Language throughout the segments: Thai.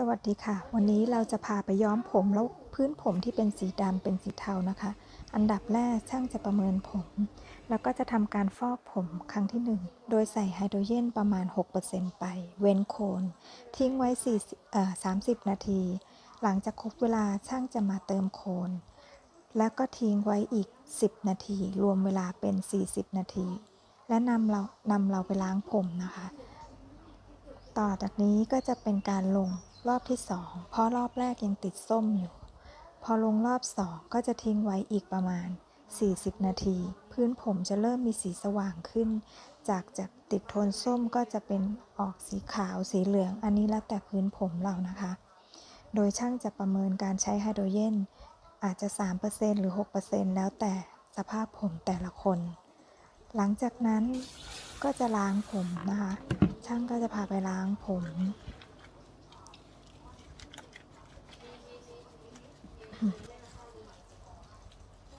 สวัสดีค่ะ วันนี้เราจะพาไปย้อมผมแล้วพื้นผมที่เป็นสีดำเป็นสีเทานะคะ อันดับแรกช่างจะประเมินผม แล้วก็จะทำการฟอกผมครั้งที่ 1 โดยใส่ไฮโดรเจนประมาณ 6%ไป เว้นโคน ทิ้งไว้4เอ่อ30 นาที หลังจากครบเวลาช่างจะมาเติมโคน แล้วก็ทิ้งไว้อีก 10 นาที รวมเวลาเป็น 40 นาที และนำเรานำเราไปล้างผมนะคะ ต่อจากนี้ก็จะเป็นการลง รอบที่2เพราะรอบแรกยังติดส้มอยู่ พอลงรอบ2ก็จะทิ้งไว้อีกประมาณ 40 นาที พื้นผมจะเริ่มมีสีสว่างขึ้น จากจากติดโทนส้มก็จะเป็นออกสีขาวสีเหลือง อันนี้แล้วแต่พื้นผมเรานะคะ โดยช่างจะประเมินการใช้ไฮโดรเจนอาจจะ 3%หรือ 6%แล้วแต่สภาพผมแต่ละคน หลังจากนั้นก็จะล้างผมนะคะ ช่างก็จะพาไปล้างผม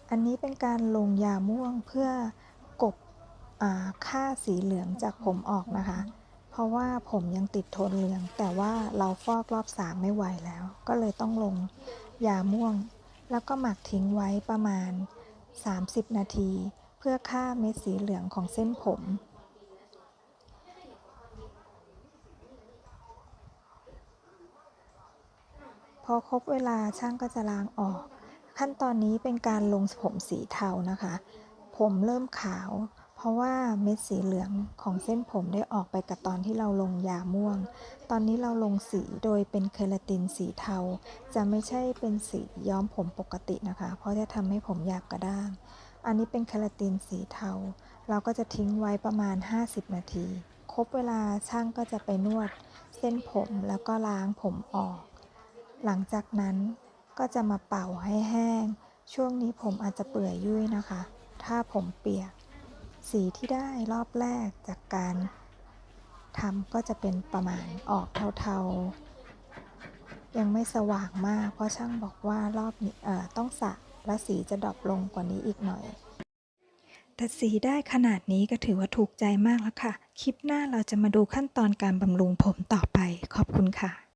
อันนี้เป็นการลงยาม่วงเพื่อกบอค่าสีเหลืองจากผมออกนะคะ เพราะว่าผมยังติดโทนเหลือง แต่ว่าเราฟอกรอบสามไม่ไหวแล้ว ก็เลยต้องลงยาม่วง แล้วก็หมักทิ้งไว้ประมาณ 30 นาที เพื่อฆ่าเม็ดสีเหลืองของเส้นผม พอครบเวลาช่างก็จะล้างออก ขั้นตอนนี้เป็นการลงผมสีเทานะคะ ผมเริ่มขาว เพราะว่าเม็ดสีเหลืองของเส้นผมได้ออกไปกับตอนที่เราลงยาม่วง ตอนนี้เราลงสีโดยเป็นเคราตินสีเทา จะไม่ใช่เป็นสีย้อมผมปกตินะคะ เพราะจะทำให้ผมหยาบกระด้าง อันนี้เป็นเคราตินสีเทา เราก็จะทิ้งไว้ประมาณ 50 นาที ครบเวลาช่างก็จะไปนวด เส้นผมแล้วก็ล้างผมออก หลังจากนั้นก็จะมาเป่าให้แห้ง ช่วงนี้ผมอาจจะเปื่อยยุ่ยนะคะ ถ้าผมเปียก สีที่ได้รอบแรกจากการทำก็จะเป็นประมาณออกเทาๆ ยังไม่สว่างมาก เพราะช่างบอกว่ารอบนี้เอ่อต้องสระและสีจะดรอปลงกว่านี้อีกหน่อย แต่สีได้ขนาดนี้ก็ถือว่าถูกใจมากแล้วค่ะ คลิปหน้าเราจะมาดูขั้นตอนการบำรุงผมต่อไป ขอบคุณค่ะ